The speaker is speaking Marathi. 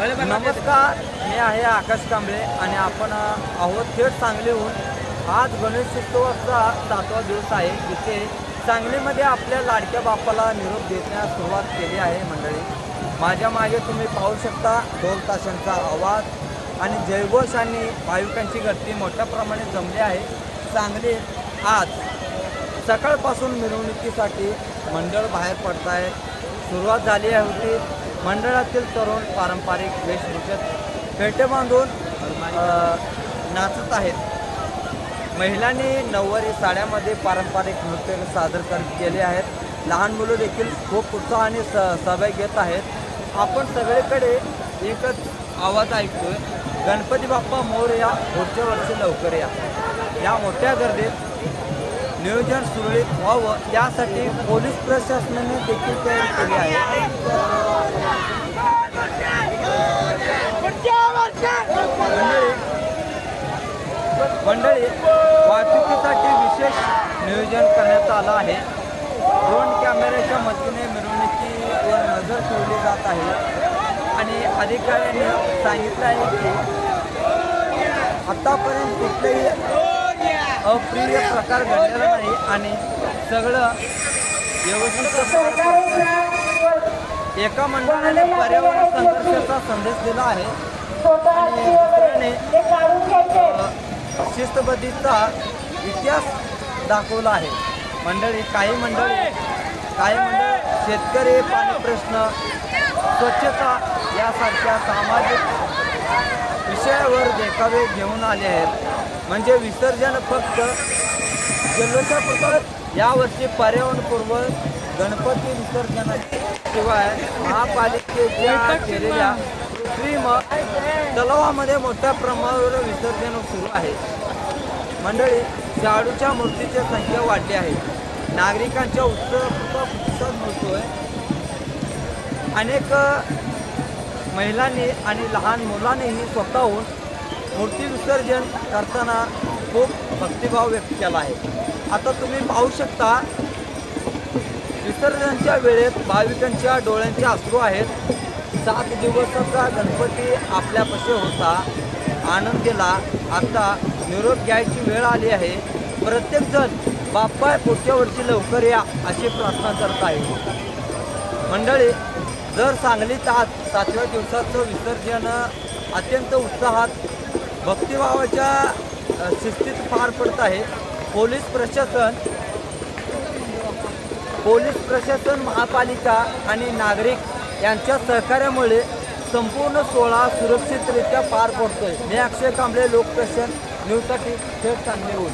नमस्कार मी आहे आकाश कांबळे आणि आपण आहोत थेट सांगलीहून. आज गणेशोत्सवाचा सातवा दिवस आहे. जिथे सांगलीमध्ये आपल्या लाडक्या बाप्पाला निरोप देण्यास सुरुवात केली आहे मंडळी. माझ्या मागे तुम्ही पाहू शकता ढोल ताशांचा आवाज आणि जयघोष आणि भाविकांची गर्दी मोठ्या प्रमाणात जमली आहे. सांगलीत आज सकाळपासून मिरवणुकीसाठी मंडळ बाहेर पडत आहे सुरुवात झाली होती. मंडळातील तरुण पारंपरिक वेशभूषेत फेटे बांधून नाचत आहेत. महिलांनी नऊवारी साड्यामध्ये पारंपरिक नृत्य सादर कर केले आहेत. लहान मुलं देखील खूप उत्साहाने स सहभाग घेत आहेत. आपण सगळीकडे एकच आवाज ऐकतोय. गणपती बाप्पा मोर या पुढच्या वर्षी लवकर या. या मोठ्या गर्दीत नियोजन सुरळीत व्हावं यासाठी पोलीस प्रशासनाने देखील तयारी केली आहे. मंडळी वाहतुकीसाठी विशेष नियोजन करण्यात आलं आहे. ड्रोन कॅमेऱ्याच्या मदतीने मिरवणुकीवर नजर ठेवली जात आहे. आणि अधिकाऱ्यांनी सांगितलं आहे की आतापर्यंत कुठलेही अप्रिय प्रकार घडलेला नाही आणि सगळं व्यवस्थित एका मंडळाने पर्यावरण संघर्षाचा संदेश दिला आहे. आणि दुसऱ्याने शिस्तबद्धीचा इतिहास दाखवला आहे. मंडळी काही मंडळी काही मंडळ शेतकरी पाणी प्रश्न स्वच्छता यासारख्या सामाजिक विषयावर देखावे घेऊन आले आहेत. म्हणजे विसर्जन फक्त जल्लोषापुरतं यावर्षी पर्यावरणपूर्व गणपती विसर्जनाशिवाय महापालिकेच्या केलेल्या कृत्रिम तलावामध्ये मोठ्या प्रमाणावर विसर्जन सुरू आहे. मंडळी शाडूच्या मूर्तीची संख्या वाढली आहे. नागरिकांच्या उत्सव प्रतिसाद मिळतोय अनेक महिलांनी आणि लहान मुलांनीही स्वतःहून मूर्ती विसर्जन करताना खूप भक्तिभाव व्यक्त केला आहे. आता तुम्ही पाहू शकता विसर्जनच्या वेळेत भाविकांच्या डोळ्यांचे अश्रू आहेत. सात दिवसाचा गणपती आपल्यापाशी होता आनंदीला. आता निरोप घ्यायची वेळ आली आहे. प्रत्येकजण बाप्पा पुढच्या वर्षी लवकर या अशी प्रार्थना करत आहे. मंडळी जर सांगलीत आज सातव्या दिवसाचं विसर्जन अत्यंत उत्साहात भक्तिभावाच्या शिस्तीत पार पडत आहे. पोलीस प्रशासन पोलीस प्रशासन महापालिका आणि नागरिक यांच्या सहकार्यामुळे संपूर्ण सोहळा सुरक्षितरित्या पार पडतोय. मी अक्षय कांबळे लोकप्रशन न्यूजसाठी थेट चांगले होईल